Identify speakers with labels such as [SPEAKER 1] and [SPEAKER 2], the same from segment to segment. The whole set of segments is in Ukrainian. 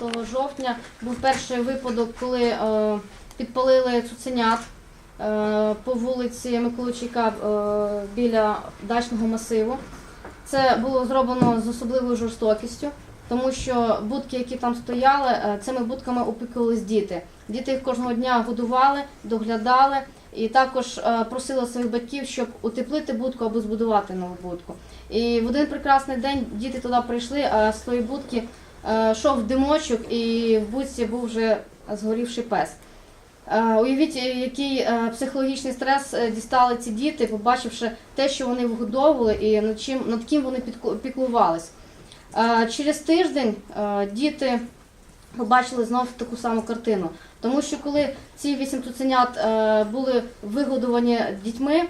[SPEAKER 1] 6 жовтня був перший випадок, коли е, підпалили цуценят е, по вулиці Миколайчика е, біля дачного масиву. Це було зроблено з особливою жорстокістю, тому що будки, які там стояли, цими будками опікувались діти. Діти їх кожного дня годували, доглядали і також просили своїх батьків, щоб утеплити будку або збудувати нову будку. І в один прекрасний день діти туди прийшли, а з тої будки йшов димочок, і в будці був вже згорівший пес. Е, Уявіть, е, який е, психологічний стрес е, дістали ці діти, побачивши те, що вони вигодовували і над чим над ким вони піклувались. Е, Через тиждень е, діти побачили знов таку саму картину. Тому що коли ці вісім цуценят е, були вигодовані дітьми,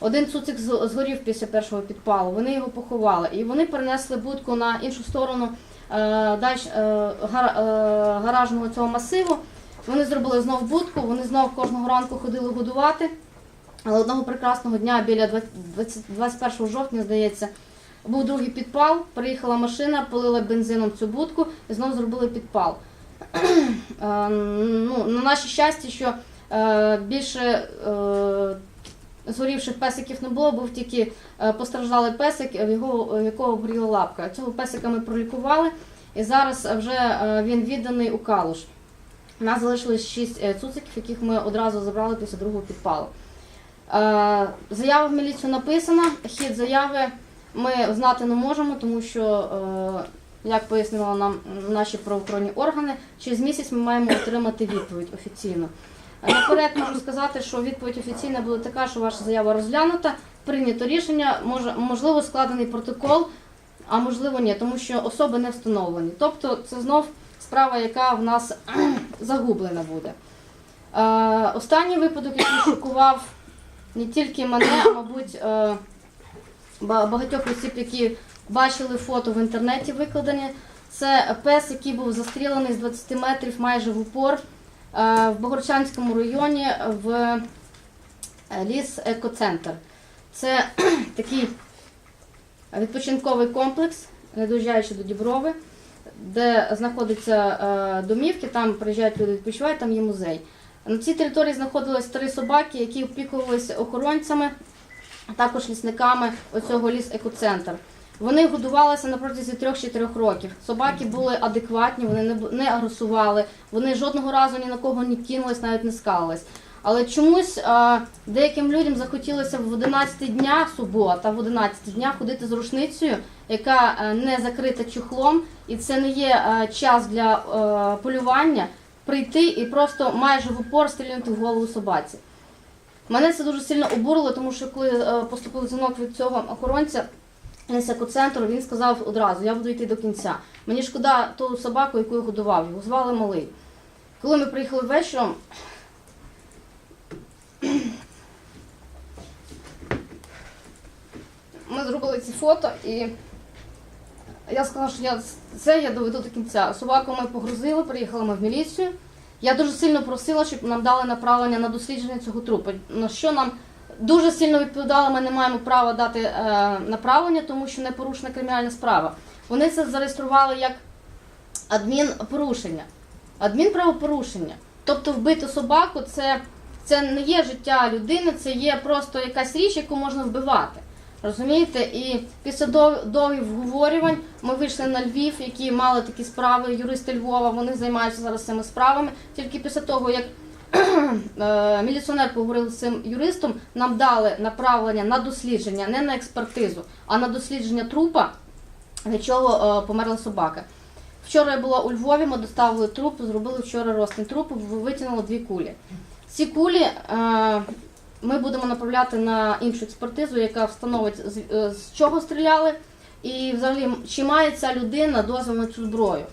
[SPEAKER 1] один цуцик згорів після першого підпалу, вони його поховали. І вони перенесли будку на іншу сторону е, е, е, гаражного цього масиву. Вони зробили знов будку, вони знов кожного ранку ходили годувати. Але одного прекрасного дня біля 20 20 21 жовтня, здається, був другий підпал. Приїхала машина, полила бензином цю будку і знову зробили підпал. Е, ну, на наше щастя, що більше згорівших песиків не було, був тільки е, постраждалий песик, в його, якого горіла лапка. Цього песика ми пролікували, і зараз вже е, він відданий у калуш. У нас залишилось 6 цуциків, яких ми одразу забрали після другого підпалу. Е, Заява в міліцію написана, хід заяви ми знати не можемо, тому що, е, як пояснили нам наші правоохоронні органи, через місяць ми маємо отримати відповідь офіційно. Наперед можу сказати, що відповідь офіційна буде така, що ваша заява розглянута, прийнято рішення, можливо, складений протокол, а можливо ні, тому що особи не встановлені. Тобто це знов справа, яка в нас загублена буде. Е, Останній випадок, який шокував не тільки мене, а мабуть, е, багатьох осіб, які бачили фото в інтернеті викладені. Це пес, який був застрілений з 20 метрів майже в упор в Богорчанському районі в е, ліс Екоцентр. Це такий відпочинковий комплекс, не доїжджаючи до Діброви, де знаходяться е, домівки, там приїжджають люди, відпочивають, там є музей. На цій території знаходились три собаки, які опікувалися охоронцями, а також лісниками оцього ліс екоцентр. Вони годувалися на протязі 3-4 років. Собаки були адекватні, вони не, агресували, вони жодного разу ні на кого не кинулись, навіть не скалились. Але чомусь а, деяким людям захотілося в 11 дня субота, в 11 дня ходити з рушницею, яка е, не закрита чохлом, і це не є е, час для е, полювання, прийти і просто майже в упор стрільнути в голову собаці. Мене це дуже сильно обурило, тому що коли е, поступив дзвінок від цього охоронця з він сказав одразу, я буду йти до кінця. Мені шкода ту собаку, яку я годував, його звали малий. Коли ми приїхали вечором, ми зробили ці фото і я сказала, що я це я доведу до кінця. Собаку ми погрузили, приїхали ми в міліцію. Я дуже сильно просила, щоб нам дали направлення на дослідження цього трупу. На що нам дуже сильно відповідали, ми не маємо права дати е, направлення, тому що не порушена кримінальна справа. Вони це зареєстрували як адмінпорушення, адмінправопорушення. Тобто вбити собаку це, це не є життя людини, це є просто якась річ, яку можна вбивати. Розумієте? І після дов- довгих вговорювань ми вийшли на Львів, які мали такі справи, юристи Львова, вони займаються зараз цими справами. Тільки після того, як міліціонер поговорив з цим юристом, нам дали направлення на дослідження, не на експертизу, а на дослідження трупа, від чого е, померла собака. Вчора я була у Львові, ми доставили труп, зробили вчора розтин трупу, витягнули дві кулі. Ці кулі е, ми будемо направляти на іншу експертизу, яка встановить е, з чого стріляли, і взагалі чи має ця людина дозвіл на цю зброю.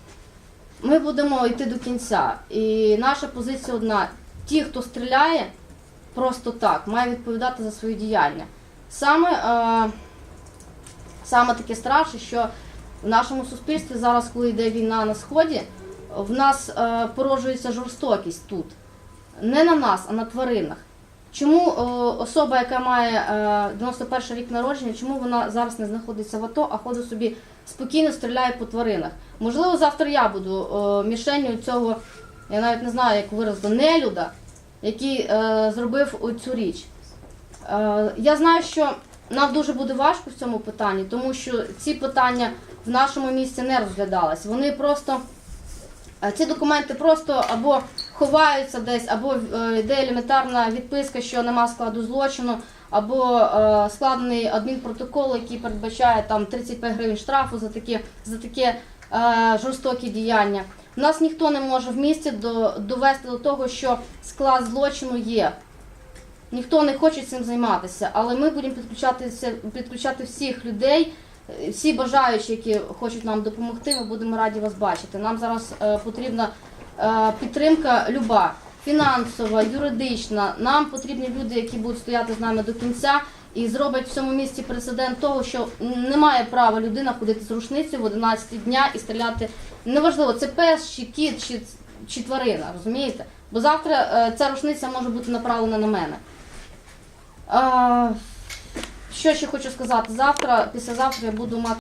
[SPEAKER 1] Ми будемо йти до кінця. І наша позиція одна: ті, хто стріляє просто так, має відповідати за свої діяння. Саме, е, саме таке страшне, що в нашому суспільстві зараз, коли йде війна на сході, в нас е, породжується жорстокість тут. Не на нас, а на тваринах. Чому е, особа, яка має е, 91 рік народження, чому вона зараз не знаходиться в АТО, а ходить собі спокійно стріляють по тваринах. Можливо, завтра я буду е, мішенью цього, я навіть не знаю, як виразити, нелюда, який е, зробив цю річ. Е, я знаю, що нам дуже буде важко в цьому питанні, тому що ці питання в нашому місті не розглядались. Вони просто е, ці документи просто або ховаються десь, або е, йде елементарна відписка, що нема складу злочину, або е, складений адмінпротокол, який передбачає там 35 гривень штрафу за таке, за таке е, жорстокі діяння. Нас ніхто не може в місті до, довести до того, що склад злочину є. Ніхто не хоче цим займатися, але ми будемо підключатися, підключати всіх людей, е, всі бажаючі, які хочуть нам допомогти. Ми будемо раді вас бачити. Нам зараз е, потрібна е, підтримка люба, фінансова, юридична. Нам потрібні люди, які будуть стояти з нами до кінця і зроблять в цьому місті прецедент того, що не має права людина ходити з рушницею в 11 дня і стріляти. Неважливо, це пес, чи кіт, чи, чи тварина, розумієте? Бо завтра е, ця рушниця може бути направлена на мене. Е, що ще хочу сказати? Завтра, післязавтра я буду мати.